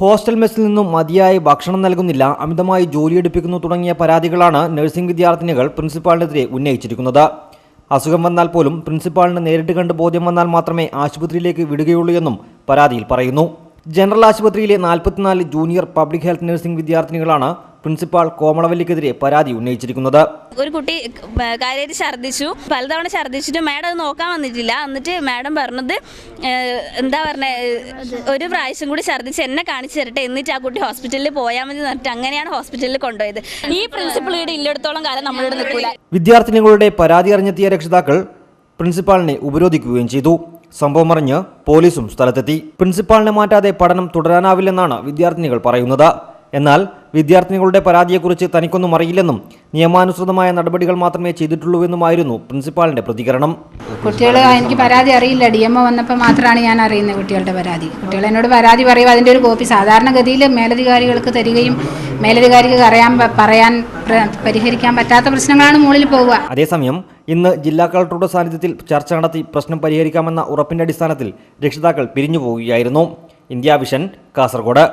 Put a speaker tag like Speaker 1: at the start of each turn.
Speaker 1: Hostel മെസ്സിൽ നിന്നും മതിയായി ഭക്ഷണം നൽകുന്നില്ല അമിതമായി ജോലിയെടുപ്പിക്കുന്നു തുടങ്ങിയ പരാതികളാണ് നഴ്സിംഗ് വിദ്യാർത്ഥിനികൾ പ്രിൻസിപ്പാളിനെതിരെ ഉന്നയിച്ചിരിക്കുന്നത്. അസുഖം വന്നാൽ പോലും പ്രിൻസിപ്പാളിന് നേരിട്ട് കണ്ട് ബോധ്യം വന്നാൽ മാത്രമേ ആശുപത്രിയിലേക്ക് വിടുകയുള്ളൂ എന്നും പരാതിയിൽ പറയുന്നു. ജനറൽ ആശുപത്രിയിലെ നാൽപ്പത്തിനാല് ജൂനിയർ പബ്ലിക് ഹെൽത്ത് നഴ്സിംഗ് വിദ്യാർത്ഥിനികളാണ് പ്രിൻസിപ്പാൾ കോമളവല്ലിക്കെതിരെ പരാതി ഉന്നയിച്ചിരിക്കുന്നത്.
Speaker 2: ഒരു കുട്ടി കാര്യമായിട്ട് ഛർദ്ദിച്ചു. പലതവണ ഛർദ്ദിച്ചിട്ട് മാഡം അത് നോക്കാൻ വന്നിട്ടില്ല. എന്നിട്ട് മാഡം പറഞ്ഞത് എന്താ പറഞ്ഞ ഒരു പ്രാവശ്യം കൂടി ഛർദ്ദിച്ച് എന്നെ കാണിച്ചു തരട്ടെ. എന്നിട്ട് ആ കുട്ടി ഹോസ്പിറ്റലിൽ പോയാൽ മതി എന്നിട്ട് പറഞ്ഞിട്ട് അങ്ങനെയാണ് ഹോസ്പിറ്റലിൽ കൊണ്ടുപോയത്. ഈ പ്രിൻസിപ്പിൾ ഇവിടെ ഇല്ലടത്തോളം കാലം നമ്മളിവിടെ നിൽക്കില്ല
Speaker 1: വിദ്യാർത്ഥിനികളുടെ പരാതി അറിഞ്ഞെത്തിയ രക്ഷിതാക്കൾ പ്രിൻസിപ്പാളിനെ ഉപരോധിക്കുകയും ചെയ്തു. സംഭവം അറിഞ്ഞ് പോലീസും സ്ഥലത്തെത്തി. പ്രിൻസിപ്പാളിനെ മാറ്റാതെ പഠനം തുടരാനാവില്ലെന്നാണ് വിദ്യാർത്ഥിനികൾ പറയുന്നത്. എന്നാൽ വിദ്യാർത്ഥിനികളുടെ പരാതിയെക്കുറിച്ച് തനിക്കൊന്നും അറിയില്ലെന്നും നിയമാനുസൃതമായ നടപടികൾ മാത്രമേ ചെയ്തിട്ടുള്ളൂവെന്നുമായിരുന്നു പ്രിൻസിപ്പാളിന്റെ പ്രതികരണം.
Speaker 3: കുട്ടികൾ എനിക്ക് പരാതി അറിയില്ല. ഡി എം ഒ വന്നപ്പോൾ മാത്രമാണ് ഞാൻ അറിയുന്നത് കുട്ടികളുടെ പരാതി. കുട്ടികൾ എന്നോട് പരാതി പറയുക അതിന്റെ ഒരു കോപ്പി സാധാരണഗതിയിൽ മേലധികാരികൾക്ക് തരികയും മേലധികാരിക്ക് അറിയാൻ പറയാൻ പരിഹരിക്കാൻ പറ്റാത്ത പ്രശ്നങ്ങളാണ് മുകളിൽ പോവുക.
Speaker 1: അതേസമയം ഇന്ന് ജില്ലാ കളക്ടറുടെ സാന്നിധ്യത്തിൽ ചർച്ച നടത്തി പ്രശ്നം പരിഹരിക്കാമെന്ന ഉറപ്പിന്റെ അടിസ്ഥാനത്തിൽ രക്ഷിതാക്കൾ പിരിഞ്ഞു പോവുകയായിരുന്നു ഇന്ത്യ വിഷൻ കാസർഗോഡ്.